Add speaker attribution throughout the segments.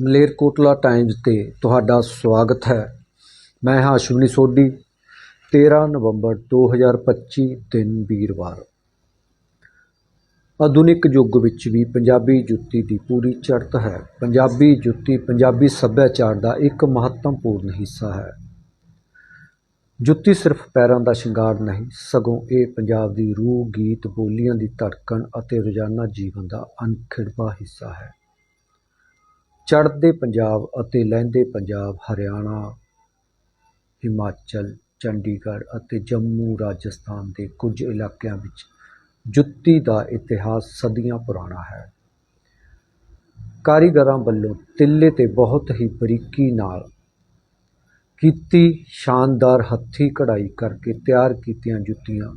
Speaker 1: Malerkotla Times 'ਤੇ ਤੁਹਾਡਾ ਸਵਾਗਤ ਹੈ। ਮੈਂ ਹਾਂ ਅਸ਼ਵਨੀ ਸੋਢੀ 13 ਨਵੰਬਰ 2025 ਦਿਨ ਵੀਰਵਾਰ। ਆਧੁਨਿਕ ਯੁੱਗ ਵਿੱਚ ਵੀ ਪੰਜਾਬੀ ਜੁੱਤੀ ਦੀ ਪੂਰੀ ਚੜ੍ਹਤ ਹੈ। ਪੰਜਾਬੀ ਜੁੱਤੀ ਪੰਜਾਬੀ ਸੱਭਿਆਚਾਰ ਦਾ ਇੱਕ ਮਹੱਤਵਪੂਰਨ ਹਿੱਸਾ ਹੈ। ਜੁੱਤੀ ਸਿਰਫ ਪੈਰਾਂ ਦਾ ਸ਼ਿੰਗਾਰ ਨਹੀਂ, ਸਗੋਂ ਇਹ ਪੰਜਾਬ ਦੀ ਰੂਹ ਗੀਤ ਬੋਲੀਆਂ ਦੀ ਧੜਕਣ ਅਤੇ ਰੋਜ਼ਾਨਾ ਜੀਵਨ ਦਾ ਅਨਖਿੜਵਾ ਹਿੱਸਾ ਹੈ। ਚੜ੍ਹਦੇ ਪੰਜਾਬ ਅਤੇ ਲਹਿੰਦੇ ਪੰਜਾਬ, ਹਰਿਆਣਾ, ਹਿਮਾਚਲ, ਚੰਡੀਗੜ੍ਹ ਅਤੇ ਜੰਮੂ, ਰਾਜਸਥਾਨ ਦੇ ਕੁਝ ਇਲਾਕਿਆਂ ਵਿੱਚ ਜੁੱਤੀ ਦਾ ਇਤਿਹਾਸ ਸਦੀਆਂ ਪੁਰਾਣਾ ਹੈ। ਕਾਰੀਗਰਾਂ ਵੱਲੋਂ ਤਿੱਲੇ 'ਤੇ ਬਹੁਤ ਹੀ ਬਰੀਕੀ ਨਾਲ ਕੀਤੀ ਸ਼ਾਨਦਾਰ ਹੱਥੀਂ ਕਢਾਈ ਕਰਕੇ ਤਿਆਰ ਕੀਤੀਆਂ ਜੁੱਤੀਆਂ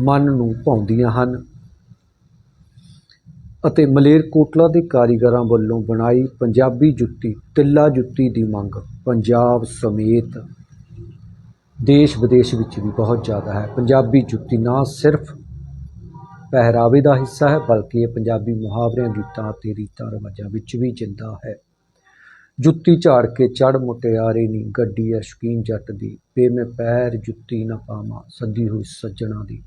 Speaker 1: ਮਨ ਨੂੰ ਭਾਉਂਦੀਆਂ ਹਨ। ਅਤੇ ਮਲੇਰਕੋਟਲਾ ਦੇ ਕਾਰੀਗਰਾਂ ਵੱਲੋਂ ਬਣਾਈ ਪੰਜਾਬੀ ਜੁੱਤੀ, ਤਿੱਲਾ ਜੁੱਤੀ ਦੀ ਮੰਗ, ਪੰਜਾਬ ਸਮੇਤ ਦੇਸ਼ ਵਿਦੇਸ਼ ਵਿੱਚ ਵੀ ਬਹੁਤ ਜ਼ਿਆਦਾ ਹੈ। ਪੰਜਾਬੀ ਜੁੱਤੀ ਨਾ ਸਿਰਫ ਪਹਿਰਾਵੇ ਦਾ ਹਿੱਸਾ ਹੈ, ਬਲਕਿ ਇਹ ਪੰਜਾਬੀ ਮੁਹਾਵਰਿਆਂ ਗੀਤਾਂ ਅਤੇ ਰੀਤਾਂ ਰਿਵਾਜਾਂ ਵਿੱਚ ਵੀ ਜਿੰਦਾ ਹੈ। ਜੁੱਤੀ ਝਾੜ ਕੇ ਚੜ ਮੁਟਿਆਰੇ ਨੀ, ਗੱਡੀ ਐ ਸ਼ੌਕੀਨ ਜੱਟ ਦੀ ਵੇ ਮੈਂ ਪੈਰ ਜੁੱਤੀ ਨਾ ਪਾਵਾਂ ਸੱਦੀ ਹੋਈ ਸੱਜਣਾ ਦੀ।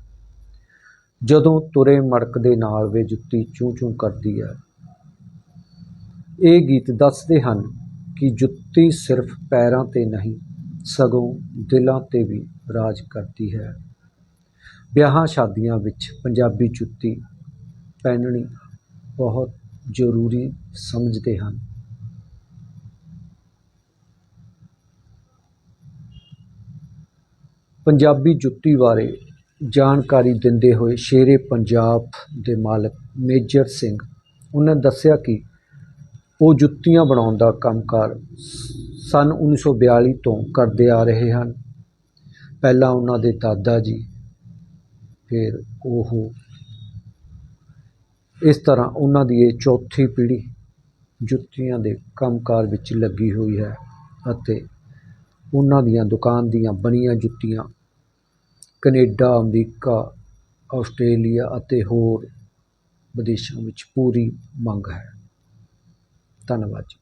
Speaker 1: ਜਦੋਂ ਤੁਰੇ ਮੜਕ ਦੇ ਨਾਲ ਵੇ ਜੁੱਤੀ ਚੂੰ ਚੂ ਕਰਦੀ ਹੈ ਇਹ ਗੀਤ ਦੱਸਦੇ ਹਨ ਕਿ ਜੁੱਤੀ ਸਿਰਫ ਪੈਰਾਂ ਤੇ ਨਹੀਂ, ਸਗੋਂ ਦਿਲਾਂ ਤੇ ਵੀ ਰਾਜ ਕਰਦੀ ਹੈ। ਵਿਆਹਾਂ ਸ਼ਾਦੀਆਂ ਵਿੱਚ ਪੰਜਾਬੀ ਜੁੱਤੀ ਪਹਿਨਣੀ ਬਹੁਤ ਜ਼ਰੂਰੀ ਸਮਝਦੇ ਹਨ। ਪੰਜਾਬੀ ਜੁੱਤੀ ਬਾਰੇ ਜਾਣਕਾਰੀ ਦਿੰਦੇ ਹੋਏ ਸ਼ੇਰੇ ਪੰਜਾਬ ਦੇ ਮਾਲਕ ਮੇਜਰ ਸਿੰਘ, ਉਹਨਾਂ ਦੱਸਿਆ ਕਿ ਉਹ ਜੁੱਤੀਆਂ ਬਣਾਉਣ ਦਾ ਕੰਮਕਾਰ ਸਨ 1942 ਤੋਂ ਕਰਦੇ ਆ ਰਹੇ ਹਨ। ਪਹਿਲਾਂ ਉਹਨਾਂ ਦੇ ਦਾਦਾ ਜੀ, ਫਿਰ ਉਹ ਇਸ ਤਰ੍ਹਾਂ ਉਹਨਾਂ ਦੀ ਇਹ ਚੌਥੀ ਪੀੜ੍ਹੀ ਜੁੱਤੀਆਂ ਦੇ ਕੰਮਕਾਰ ਵਿੱਚ ਲੱਗੀ ਹੋਈ ਹੈ ਅਤੇ ਉਹਨਾਂ ਦੀਆਂ ਦੁਕਾਨ ਦੀਆਂ ਬਣੀਆਂ ਜੁੱਤੀਆਂ ਕਨੇਡਾ ਅਮਰੀਕਾ ਆਸਟ੍ਰੇਲੀਆ ਅਤੇ ਹੋਰ ਵਿਦੇਸ਼ਾਂ ਵਿੱਚ ਪੂਰੀ ਮੰਗ ਹੈ। ਧੰਨਵਾਦ ਜੀ।